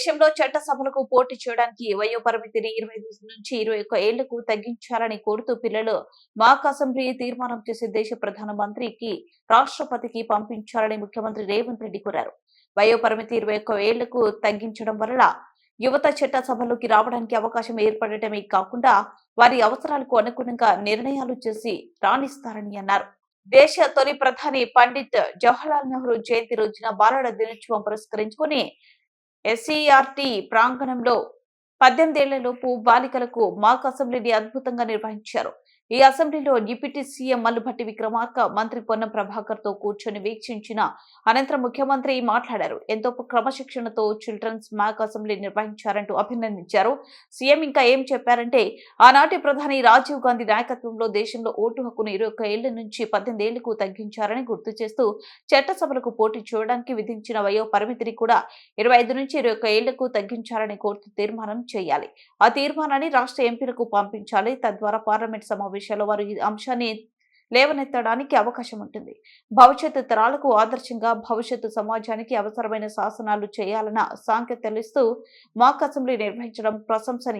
దేశంలో చట్టసభలకు పోటీ చేయడానికి వయో పరిమితిని ఇరవై నుంచి ఇరవై ఒక్క ఏళ్ళకు తగ్గించాలని కోరుతూ పిల్లలు మాక్ అసెంబ్లీ తీర్మానం చేసే దేశ ప్రధాన మంత్రికి రాష్ట్రపతికి పంపించాలని ముఖ్యమంత్రి రేవంత్ రెడ్డి కోరారు. వయో పరిమితి ఇరవై ఒక్క ఏళ్ళకు తగ్గించడం వల్ల యువత చట్టసభలోకి రావడానికి అవకాశం ఏర్పడటమే కాకుండా వారి అవసరాలకు అనుగుణంగా నిర్ణయాలు చేసి రాణిస్తారని అన్నారు. దేశ తొలి ప్రధాని పండిత్ జవహర్లాల్ నెహ్రూ జయంతి రోజున బాలల దినోత్సవం పురస్కరించుకుని ఎస్సీఆర్టీ ప్రాంగణంలో పద్దెనిమిదేళ్ళలోపు బాలికలకు మాక్ అసెంబ్లీని అద్భుతంగా నిర్వహించారు. ఈ అసెంబ్లీలో డిప్యూటీ సీఎం మల్లుభట్టి విక్రమార్క మంత్రి పొన్నం ప్రభాకర్తో కూర్చొని వీక్షించిన అనంతరం ముఖ్యమంత్రి మాట్లాడారు. ఎంతో క్రమశిక్షణతో చిల్డ్రన్స్ మాక్ అసెంబ్లీ నిర్వహించారంటూ అభినందించారు. సీఎం ఇంకా ఏం చెప్పారంటే ఆనాటి ప్రధాని రాజీవ్ గాంధీ నాయకత్వంలో దేశంలో ఓటు హక్కును ఇరవై ఒక్క ఏళ్ళ నుంచి పద్దెనిమిది ఏళ్ళకు తగ్గించారని గుర్తు చేస్తూ చట్టసభలకు పోటీ చేయడానికి విధించిన వయో పరిమితిని కూడా ఇరవై ఐదు నుంచి ఇరవై ఒక్క ఏళ్ళకు తగ్గించాలని కోర్టు తీర్మానం చేయాలి. ఆ తీర్మానాన్ని రాష్ట్ర ఎంపీలకు పంపించాలి. తద్వారా పార్లమెంట్ సమావేశం సమావేశాల్లో వారు ఈ అంశాన్ని లేవనెత్తడానికి అవకాశం ఉంటుంది. భవిష్యత్తు తరాలకు ఆదర్శంగా భవిష్యత్తు సమాజానికి అవసరమైన శాసనాలు చేయాలన్న సాంకేతికలిస్తూ మాక్ అసెంబ్లీ నిర్వహించడం ప్రశంసనీయం.